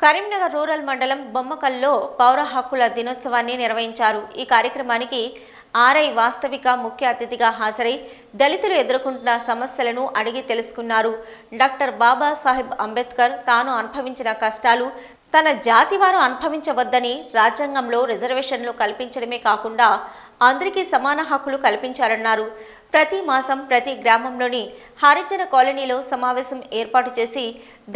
Karimnagar rural మండలం బొమ్మకల్లో పౌర హక్కుల దినోత్సవాన్ని నిర్వహించారు. ఈ కార్యక్రమానికి ఆర్ఐ వాస్తవిక ముఖ్య అతిథిగా హాజరై దళితులు ఎదుర్కొంటున్న సమస్యలను అడిగి తెలుసుకున్నారు. డాక్టర్ బాబాసాహెబ్ అంబేద్కర్ తాను అనుభవించిన కష్టాలు తన జాతి వారు అనుభవించవద్దని రాజ్యాంగంలో రిజర్వేషన్లు కల్పించడమే కాకుండా అందరికీ సమాన హక్కులు కల్పించారన్నారు. ప్రతి మాసం ప్రతి గ్రామంలోని హరిజన కాలనీలో సమావేశం ఏర్పాటు చేసి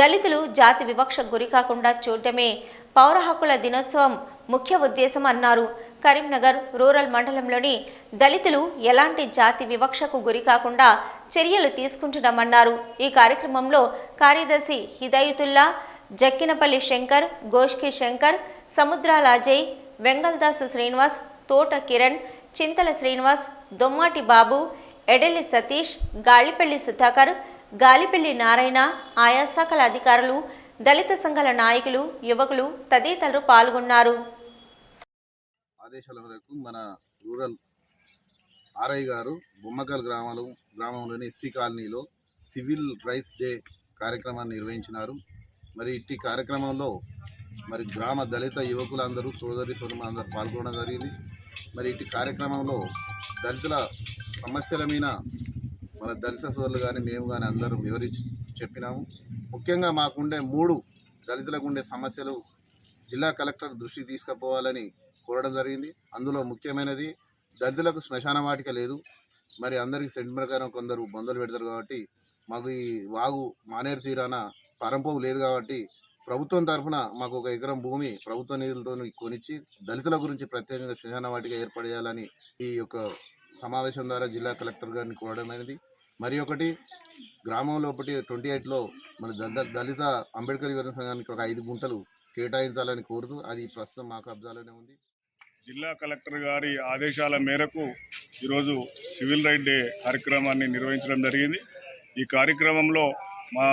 దళితులు జాతి వివక్షకు గురి కాకుండా చూడటమే పౌర హక్కుల దినోత్సవం ముఖ్య ఉద్దేశం అన్నారు. కరీంనగర్ రూరల్ మండలంలోని దళితులు ఎలాంటి జాతి వివక్షకు గురి కాకుండా చర్యలు తీసుకుంటున్నామన్నారు. ఈ కార్యక్రమంలో కార్యదర్శి హిదాయతుల్లా జక్కినపల్లి శంకర్ గోష్కి శంకర్ సముద్రాల అజయ్ వెంగల్దాసు శ్రీనివాస్ తోట కిరణ్ చింతల శ్రీనివాస్ దొమ్మాటి బాబు ఎడెల్లి సతీష్ గాలిపల్లి సుధాకర్ గాలిపల్లి నారాయణ ఆయా శాఖల అధికారులు దళిత సంఘాల నాయకులు యువకులు తదితరులు పాల్గొన్నారు. ఆదేశాల మేరకు మన రూరల్ ఆర్ఐ గారు బొమ్మకల్ గ్రామాలు గ్రామంలోని ఎస్సీ కాలనీలో సివిల్ రైట్స్ డే కార్యక్రమాన్ని నిర్వహించినారు. మరి ఇట్టి కార్యక్రమంలో మరి గ్రామ దళిత యువకులందరూ సోదరి సోదరులందరూ పాల్గొనడం జరిగింది. మరి ఇటు కార్యక్రమంలో దళితుల సమస్యల మీద మన దళిత సోదరులు కానీ మేము కానీ అందరూ వివరించి చెప్పినాము. ముఖ్యంగా మాకుండే మూడు దళితులకు ఉండే సమస్యలు జిల్లా కలెక్టర్ దృష్టికి తీసుకుపోవాలని కోరడం జరిగింది. అందులో ముఖ్యమైనది దళితులకు శ్మశాన వాటిక లేదు. మరి అందరికీ సెంట్ ప్రకారం కొందరు బంధువులు పెడతారు కాబట్టి మాకు ఈ వాగు మానేరు తీరాన పరంపవు లేదు కాబట్టి ప్రభుత్వం తరఫున మాకు ఒక ఎకరం భూమి ప్రభుత్వ నిధులతో కొనిచ్చి దళితుల గురించి ప్రత్యేకంగా శ్మశాన వాటిగా ఏర్పడేయాలని చేయాలని ఈ యొక్క సమావేశం ద్వారా జిల్లా కలెక్టర్ గారిని కోరడం అనేది మరి ఒకటి గ్రామంలో ఒకటి ట్వంటీ ఎయిట్లో మన దళిత దళిత అంబేద్కర్ యువత సంఘానికి ఒక ఐదు గుంటలు కేటాయించాలని కోరుతూ అది ప్రస్తుతం మా కబ్జాలోనే ఉంది. జిల్లా కలెక్టర్ గారి ఆదేశాల మేరకు ఈరోజు సివిల్ రైట్ డే కార్యక్రమాన్ని నిర్వహించడం జరిగింది. ఈ కార్యక్రమంలో మా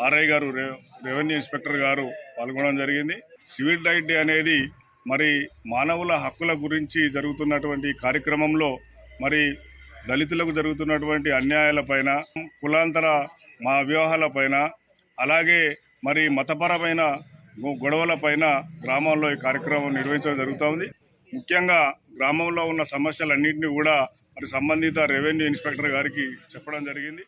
ఆర్ఐ గారు రె- రెవెన్యూ ఇన్స్పెక్టర్ గారు పాల్గొనడం జరిగింది. సివిల్ రైట్ డే అనేది మరి మానవుల హక్కుల గురించి జరుగుతున్నటువంటి కార్యక్రమంలో మరి దళితులకు జరుగుతున్నటువంటి అన్యాయాలపైన కులాంతర మా వివాహాలపైన అలాగే మరి మతపరమైన గొడవలపైన గ్రామంలో ఈ కార్యక్రమం నిర్వహించడం జరుగుతుంది ముఖ్యంగా గ్రామంలో ఉన్న సమస్యలన్నింటినీ కూడా మరి సంబంధిత రెవెన్యూ ఇన్స్పెక్టర్ గారికి చెప్పడం జరిగింది.